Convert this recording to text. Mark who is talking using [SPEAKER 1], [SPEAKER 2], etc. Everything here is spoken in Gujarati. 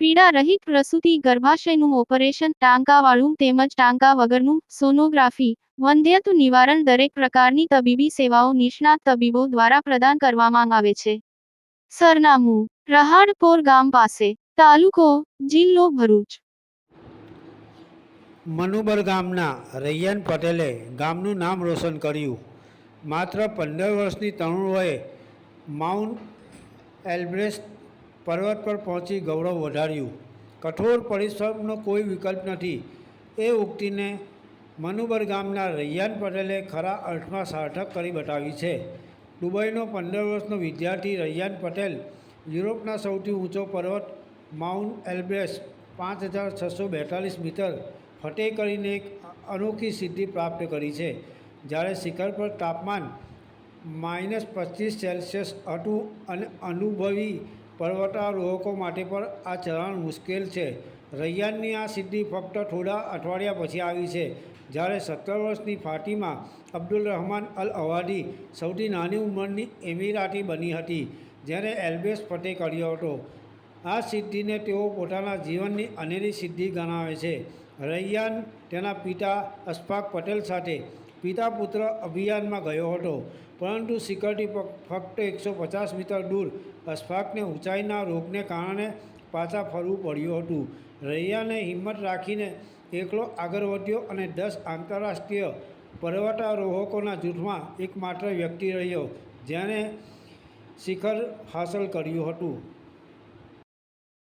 [SPEAKER 1] પીડા રહિત પ્રસૂતિ, ગર્ભાશયનું ઓપરેશન, ટાંકાવાળું તેમજ ટાંકા વગરનું સોનોગ્રાફી વંધ્યત્વ નિવારણ દરેક પ્રકારની તબીબી સેવાઓ નિષ્ણાત તબીબો દ્વારા પ્રદાન કરવામાં આવે છે. સરનામું, રહાડપોર ગામ પાસે, તાલુકો, જિલ્લો ભરૂચ.
[SPEAKER 2] મનુબર ગામના રૈયન પટેલે ગામનું નામ રોશન કર્યું. માત્ર પંદર વર્ષની તરુણ માઉન્ટ એલ્બ્રેસ્ટ પર્વત પર પહોંચી ગૌરવ વધાર્યું. કઠોર પરિશ્રમનો કોઈ વિકલ્પ નથી. એ ઉક્તિને મનુબર ગામના રૈયાન પટેલે ખરા અર્થમાં સાર્થક કરી બતાવી છે. દુબઈનો પંદર વર્ષનો વિદ્યાર્થી રૈયાન પટેલ યુરોપના સૌથી ઊંચો પર્વત માઉન્ટ એલ્બ્રેસ પાંચ હજાર છસો બેતાલીસ મીટર ફટે કરીને એક અનોખી સિદ્ધિ પ્રાપ્ત કરી છે. જ્યારે શિખર પર તાપમાન માઇનસ પચીસ સેલ્સિયસ હતું અને અનુભવી પર્વતારોહકો માટે પણ આ ચરણ મુશ્કેલ છે. રૈયાનની આ સિદ્ધિ ફક્ત થોડા અઠવાડિયા પછી આવી છે. જ્યારે સત્તર વર્ષની ફાટીમાં અબ્દુલ રહમાન અલ અવાદી સૌથી નાની ઉંમરની એમિરાટી બની હતી જેણે એલ્બેસ ફતે કર્યો હતો. આ સિદ્ધિને તેઓ પોતાના જીવનની અનેરી સિદ્ધિ ગણાવે છે. રૈયાન તેના પિતા અશફાક પટેલ સાથે પિતા પુત્ર અભિયાનમાં ગયો હતો. પરંતુ શિખરથી ફક્ત એકસો પચાસ મીટર દૂર અશફાકને ઊંચાઈના રોગને કારણે પાછા ફરવું પડ્યું હતું. રૈયાને હિંમત રાખીને એકલો આગળ વધ્યો અને દસ આંતરરાષ્ટ્રીય પર્વતારોહકોના જૂથમાં એકમાત્ર વ્યક્તિ રહ્યો, જેણે શિખર હાંસલ કર્યું હતું.